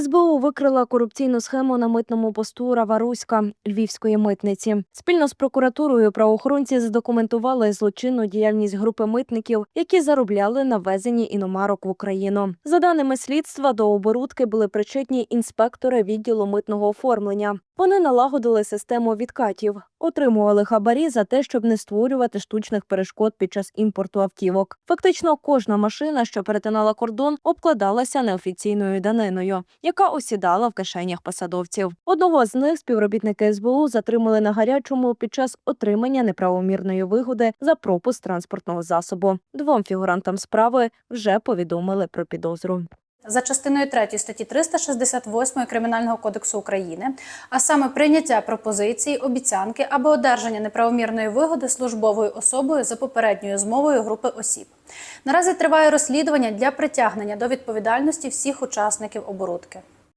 СБУ викрила корупційну схему на митному посту Раваруська Львівської митниці. Спільно з прокуратурою правоохоронці задокументували злочинну діяльність групи митників, які заробляли на ввезенні іномарок в Україну. За даними слідства, до оборудки були причетні інспектори відділу митного оформлення. Вони налагодили систему відкатів, отримували хабарі за те, щоб не створювати штучних перешкод під час імпорту автівок. Фактично, кожна машина, що перетинала кордон, обкладалася неофіційною даниною, яка осідала в кишенях посадовців. Одного з них співробітники СБУ затримали на гарячому під час отримання неправомірної вигоди за пропуск транспортного засобу. Двом фігурантам справи вже повідомили про підозру. За частиною 3 статті 368 Кримінального кодексу України, а саме прийняття пропозиції, обіцянки або одержання неправомірної вигоди службовою особою за попередньою змовою групи осіб. Наразі триває розслідування для притягнення до відповідальності всіх учасників оборудки.